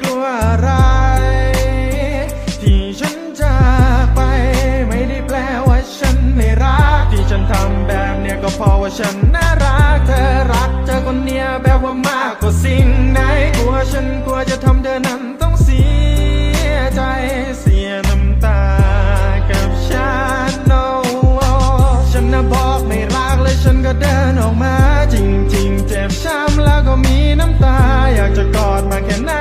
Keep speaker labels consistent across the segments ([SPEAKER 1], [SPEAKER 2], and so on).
[SPEAKER 1] กลัวอะไร ที่ฉันจากไป ไม่ได้แปลว่าฉันไม่รัก ที่ฉันทำแบบเนี้ยก็เพราะว่าฉันน่ารัก เธอรักเธอคนเนี้ยแบบว่ามากกว่าสิ่งไหนกลัวฉันกลัวจะทำเธอนั้นต้องเสียใจเสียน้ำตากับฉัน no ฉันน่ะบอกไม่รักเลยฉันก็เดินออกมาจริงๆ เจ็บช้ำแล้วก็มีน้ำตาอยากจะกอดมาแค่ไหน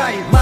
[SPEAKER 1] sair.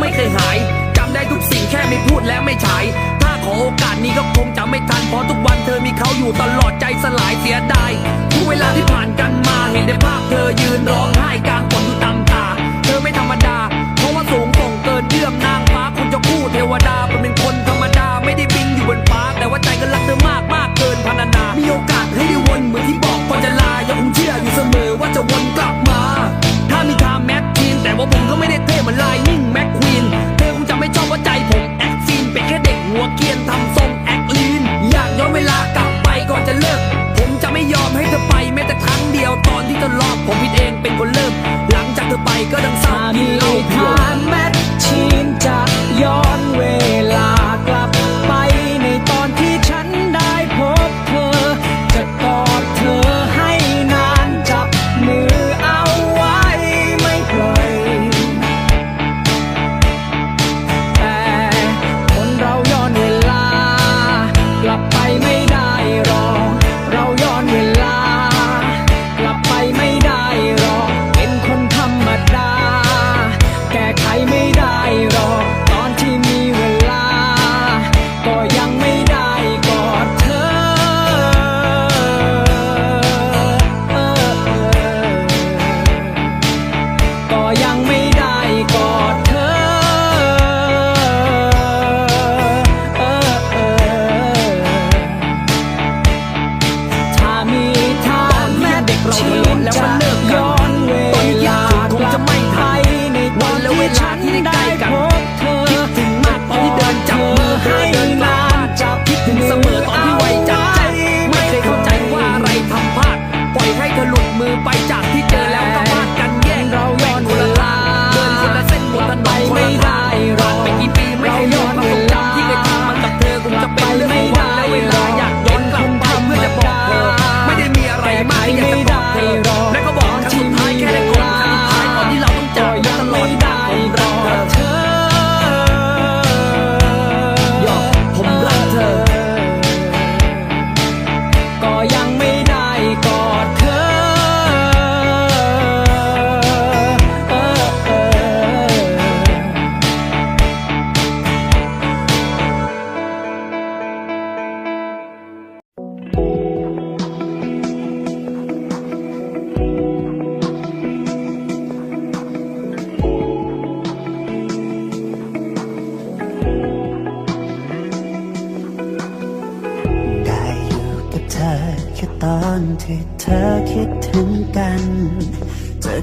[SPEAKER 1] ไม่เคย
[SPEAKER 2] หายจำได้ทุกสิ่งแค่ไม่พูด
[SPEAKER 1] และ
[SPEAKER 2] ไม่ฉาย
[SPEAKER 3] ถ้าขอโอกาสนี้ก็คงจะไม่ทันเพราะทุกวันเธอมีเขาอยู่ตลอดใจสลายเสียดายทุกเวลาที่ผ่านกันมาเห็นในภาพเธอยืนร้องไห้กลางฝนอยู่ตามตา เธอไม่ธรรมดา เพราะว่าสูงส่งเกินเยื่อมนางฟ้าคนจะ
[SPEAKER 4] คู่เทวดาเป็น
[SPEAKER 3] คน ก็ยั
[SPEAKER 4] ง
[SPEAKER 3] ไม่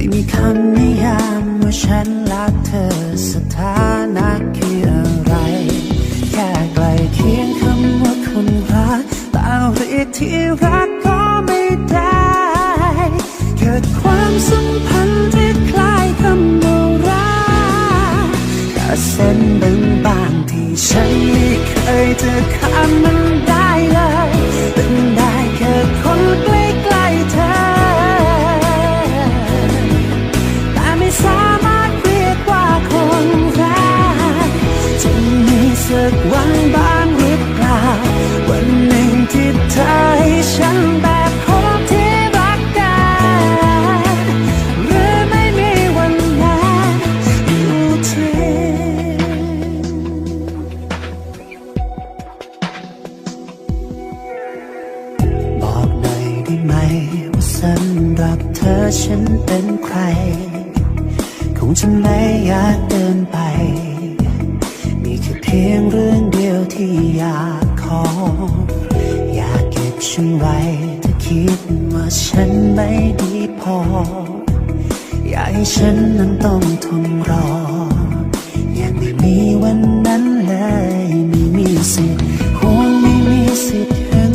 [SPEAKER 5] ไม่มีคำนิยามว่าฉันรักเธอสถานะคืออะไร แค่ใกลเคียงคำว่าคนรักแต่เรียกที่รักก็ไม่ได้ เกิดความสัมพันธ์ที่คล้ายคำว่ารักแค่เส้นบางๆที่ฉันไม่เคยจะข้ามมันได้เลย สำหรับเธอฉันเป็นใคร คงจะไม่อยากเดินไป มีแค่เพียงเรื่องเดียวที่อยากขอ อยากเก็บฉันไว้ถ้าคิดว่าฉันไม่ดีพอ อยากให้ฉันนั้นต้องทนรอ ยังไม่มีวันนั้นเลยไม่มีสิทธิ์ห่วงไม่มีสิทธิ์หึง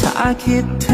[SPEAKER 5] ถ้าคิดถึง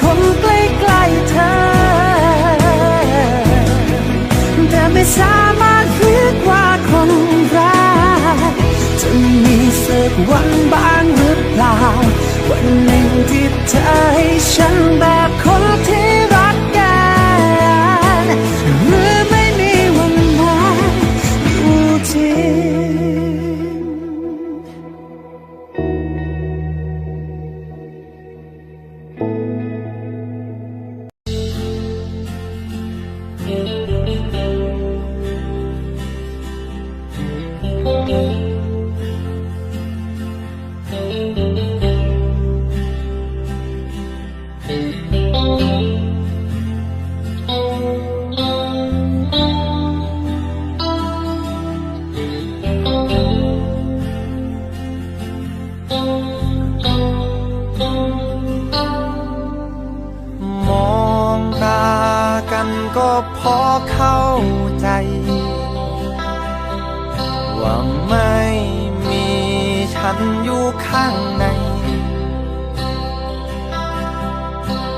[SPEAKER 5] คนใกล้ๆเธอ แต่ไม่สามารถเรียกว่าคนรักจะมีสักวันบ้างหรือเปล่า วันหนึ่งที่เธอให้ฉันแบ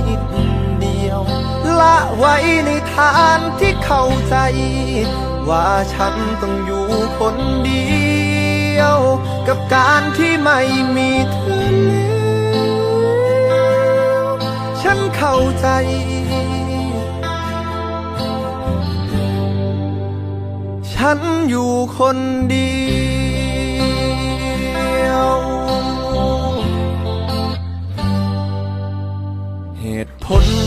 [SPEAKER 2] ด ละไว้ในทางที่เข้าใจ ว่าฉันต้องอยู่คนเดียว กับการที่ไม่มีเธอแล้วฉันเข้าใจฉันอยู่คนเดียว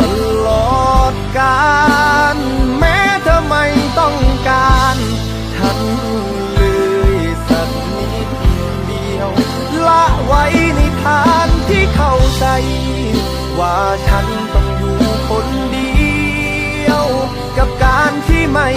[SPEAKER 2] ตลอดกาลแม้เธอไม่ต้องการฉันเลยสักนิดเดียว ละไว้ในฐานที่เข้าใจ ว่าฉันต้องอยู่คนเดียว กับการที่ไม่